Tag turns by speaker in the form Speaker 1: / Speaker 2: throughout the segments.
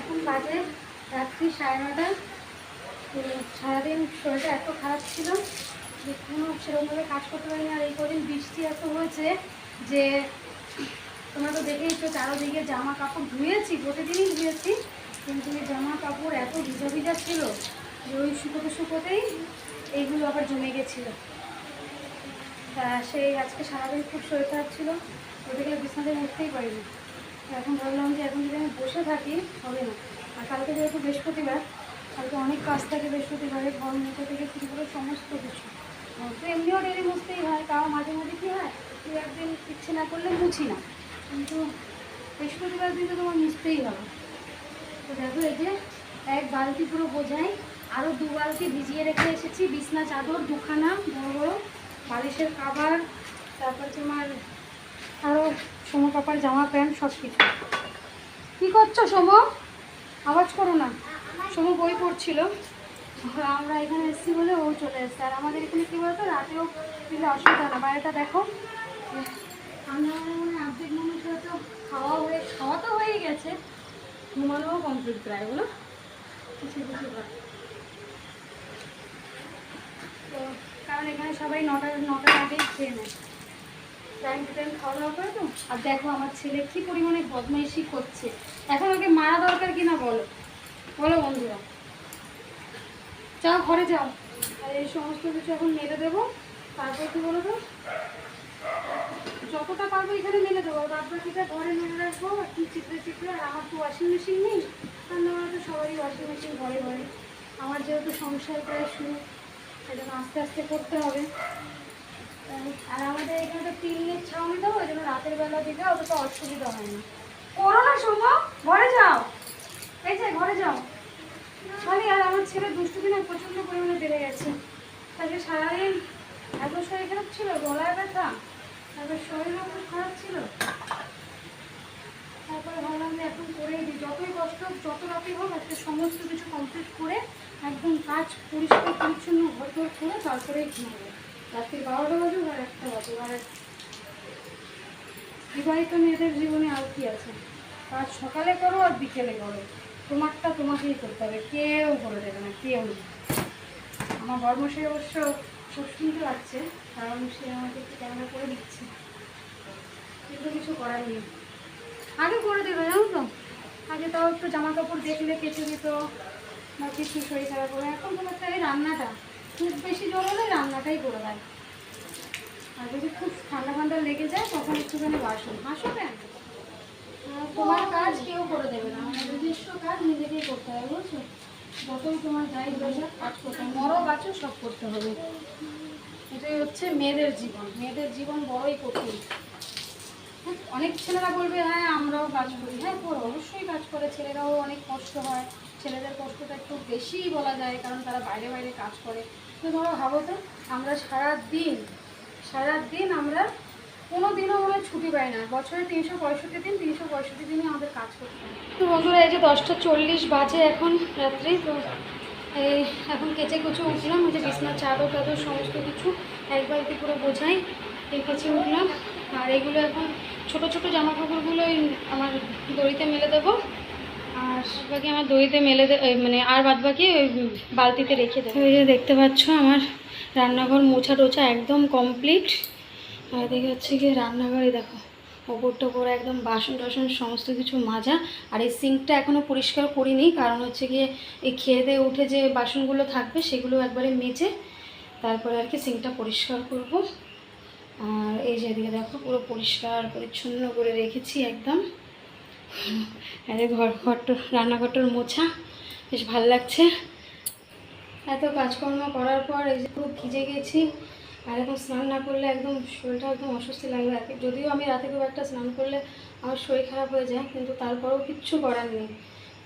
Speaker 1: এখন বাজে রাত্রি সাড়ে নটা সারাদিন শরীরটা এত খারাপ ছিল যে কোনো সেরকমভাবে কাজ করতে পারিনি। আর এই কদিন বৃষ্টি এত হয়েছে যে তোমরা তো দেখেই দেখেইছো, চারোদিকে জামা কাপড় ধুয়েছি, প্রতিদিনই ধুয়েছি। কিন্তু জামা কাপড় এত ভিজা ভিজা ছিল যে ওই শুকোতে শুকোতেই এইগুলো আবার জমে গেছিল। তা সেই আজকে সারাদিন খুব শরীর খারাপ ছিল। ওদিকে বিছানাতে উঠতেই পারিনি। তো এখন ভাবলাম যে এখন থাকি, হবে না। আর কালকে যেহেতু বৃহস্পতিবার, কালকে অনেক কাজ থাকে বৃহস্পতিবারে, ঘর মুখে থেকে শুরু করে সমস্ত কিছু। তো এমনিও ডেলি মুছতেই হয়, তাও মাঝে মাঝে কী হয়, দু একদিন ইচ্ছে না করলে মুছি না। কিন্তু বৃহস্পতিবার দিন তো তোমার মুছতেই হবে। তো দেখো এই যে, এক বালতি পুরো বোঝাই আরও দু বালতি ভিজিয়ে রেখে এসেছি, বিছনা, চাদর, দুখানা, বড় বড় বালিশের কাবার তারপর তোমার আরও সোমো পাপার জামা, প্যান্ট সব কিছু কী করছ সোম আওয়াজ করো না। সোম বই পড়ছিল। আমরা এখানে এসেছি বলে ও চলে এসছে। আর আমাদের এখানে কী বলতো, রাতেও দিলে অসুবিধা না। বাইরেটা দেখো। আমরা মনে হয় অর্ধেক মানুষ হয়তো খাওয়া হয়ে, খাওয়া তো হয়েই গেছে। ঘুমানোও কমপ্লিট প্রায়, বলো। কিছু কিছু তো কারণ এখানে সবাই নটা, নটার আগেই খেয়ে নেয়। টাইম টু টাইম খাওয়া দাওয়া করে তো? আর দেখো আমার ছেলে কি পরিমাণে বদমাইশি করছে। এখন ওকে মারা দরকার কিনা বলো? বলো বন্ধুরা। যাও, ঘরে যাও। আর এই সমস্ত কিছু এখন মেরে দেবো। তারপর কি বলো তো? যতটা পারব এখানে মেলে দেবো। বাদ বাকিটা ঘরে মেলে রাখব। একটু চিপড়ে চিপড়ে, আর আমার তো ওয়াশিং মেশিন নেই। রান্নাবান্না তো সবারই ওয়াশিং মেশিন ঘরে ঘরে। আমার যেহেতু সংসার প্রায় শুরু, সেজন্য আস্তে আস্তে করতে হবে। আর আমাদের এখানে তো টিনের ছাউনি তো ওই জন্য রাতের বেলা দিকে অতটা অসুবিধা হয় না। করো না শোনো ঘরে যাও। এই যে, ঘরে যাও। খালি আর আমার ছেলে দুষ্টুমি না প্রচণ্ড পরিমাণে বেড়ে গেছে। তাকে সারাদিন এত শরীর খারাপ ছিল, গলায় ব্যথা, তারপর শরীরও খুব খারাপ ছিল। তারপরে ভাবলাম যে এখন করেই দিই। যতই কষ্ট হোক, যত রাতেই হোক, আজকে সমস্ত কিছু কমপ্লিট করে একদম কাজ পরিষ্কার, পরিচ্ছন্ন ঘর করে তারপরেই ঘুমাবো। রাত্রি বারোটা বাজুক আর একটা বাজুক আর বিবাহিত মেয়েদের জীবনে আর কি আছে? কাজ সকালে করো আর বিকেলে করো। তোমারটা তোমাকেই করতে হবে। কেউ করে দেবে না, কেউ না। আমার বর্মশাই অবশ্য খুব শুনতে পাচ্ছে কারণ সে আমাকে একটু ক্যামেরা করে দিচ্ছে। কিন্তু কিছু করার নেই। আগে করে দেবে, জানো তো? আগে তাও একটু জামা কাপড় দেখলে কেচে দিত, বা কিছু শরীর খারাপ করে এখন তোমার এই রান্নাটা খুব বেশি জল হলে রান্নাটাই করে দেয়। আর যদি খুব ঠান্ডা ঠান্ডা লেগে যায় তখন একটুখানি বাসন। হাসো তোমার কাজ কেউ করে দেবে না। নিজস্ব কাজ নিজেকেই করতে হবে বুঝছ? যতই তোমার যাই যাক কাজ করতে হবে মরো বাঁচো সব করতে হবে। এটাই হচ্ছে মেয়েদের জীবন। মেয়েদের জীবন বড়ই কঠিন। হ্যাঁ, অনেক ছেলেরা বলবে হ্যাঁ আমরাও কাজ করি। হ্যাঁ করো। অবশ্যই কাজ করে। ছেলেরাও অনেক কষ্ট হয়। ছেলেদের কষ্টটা একটু বেশিই বলা যায়, কারণ তারা বাইরে বাইরে কাজ করে। তো ধরো, ভাবো তো, আমরা সারা দিন সারা দিন আমরা কোনো দিনও মনে ছুটি পাই না। বছরে তিনশো পঁয়ষট্টি দিন, তিনশো পঁয়ষট্টি দিনই আমাদের কাজ করতে হয়। তো বন্ধুরা, এই যে দশটা চল্লিশ বাজে এখন রাত্রি, তো এই এখন কেচে কুচে উঠলাম ওই যে বিছনার চাদর টাদর সমস্ত কিছু, এক বালতি করে বোঝাই এই কেচে উঠলাম। আর এগুলো এখন ছোট ছোট জামা কাপড়গুলো আমার দড়িতে মেলে দেবো। আর বাকি আমার দড়িতে মেলে মানে আর বাদ বাকি ওই বালতিতে রেখে দেবো। ওই দেখতে পাচ্ছ আমার রান্নাঘর মোছা টোছা একদম কমপ্লিট। আর এদিকে হচ্ছে গিয়ে রান্নাঘরে দেখো ওপর টোপর একদম বাসন টাসন সমস্ত কিছু মাজা। আর এই সিঙ্কটা এখনও পরিষ্কার করিনি, কারণ হচ্ছে গিয়ে এই খেয়ে উঠে যে বাসনগুলো থাকবে সেগুলো একবারে মেজে তারপরে আর কি সিঙ্কটা পরিষ্কার করব। আর এই যে দেখো পুরো পরিষ্কার, পরিচ্ছন্ন করে রেখেছি একদম। আর ঘর, ঘরটা, রান্নাঘরটার মোছা, বেশ ভালো লাগছে। এত কাজকর্ম করার পর এই যে খুব ভিজে গেছি, আর এখন স্নান না করলে একদম শরীরটা একদম অস্বস্তি লাগবে। আর। যদিও আমি রাতে খুব একটা স্নান করলে আমার শরীর খারাপ হয়ে যায়, কিন্তু তারপরেও কিচ্ছু করার নেই।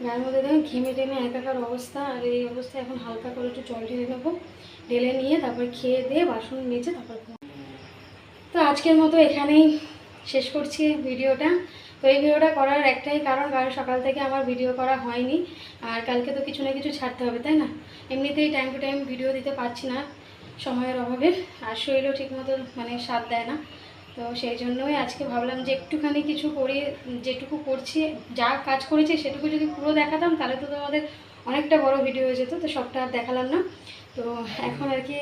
Speaker 1: গায়ের মধ্যে দেখুন ঘেমে টেমে একাকার অবস্থা, আর এই অবস্থায় এখন হালকা করে একটু জল ঢেলে নেব। ঢেলে নিয়ে তারপর খেয়ে দিয়ে বাসন মেজে তারপর তো আজকের মতো এখানেই শেষ করছি ভিডিওটা। তো এই ভিডিওটা করার একটাই কারণ কারণ সকাল থেকে আমার ভিডিও করা হয়নি, আর কালকে তো কিছু না কিছু ছাড়তে হবে, তাই না? এমনিতেই টাইম টু টাইম ভিডিও দিতে পারছি না, সময়ের অভাবে, আর শরীরও ঠিকমতো মানে সাথ দেয় না। তো সেই জন্যই আজকে ভাবলাম যে একটুখানি কিছু করি, যেটুকু করছি, যা কাজ করেছি সেটুকু যদি পুরো দেখাতাম, তাহলে তো তোমাদের অনেকটা বড় ভিডিও হয়ে যেত, তো সবটা আর দেখালাম না। তো এখন আর কি,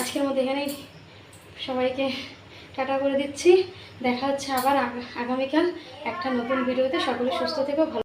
Speaker 1: আজকের মধ্যে এখানেই সবাইকে টাটা করে দিচ্ছি। দেখা হচ্ছে আবার আগা- আগামীকাল একটা নতুন ভিডিওতে। সকলে সুস্থ থেকেও ভালো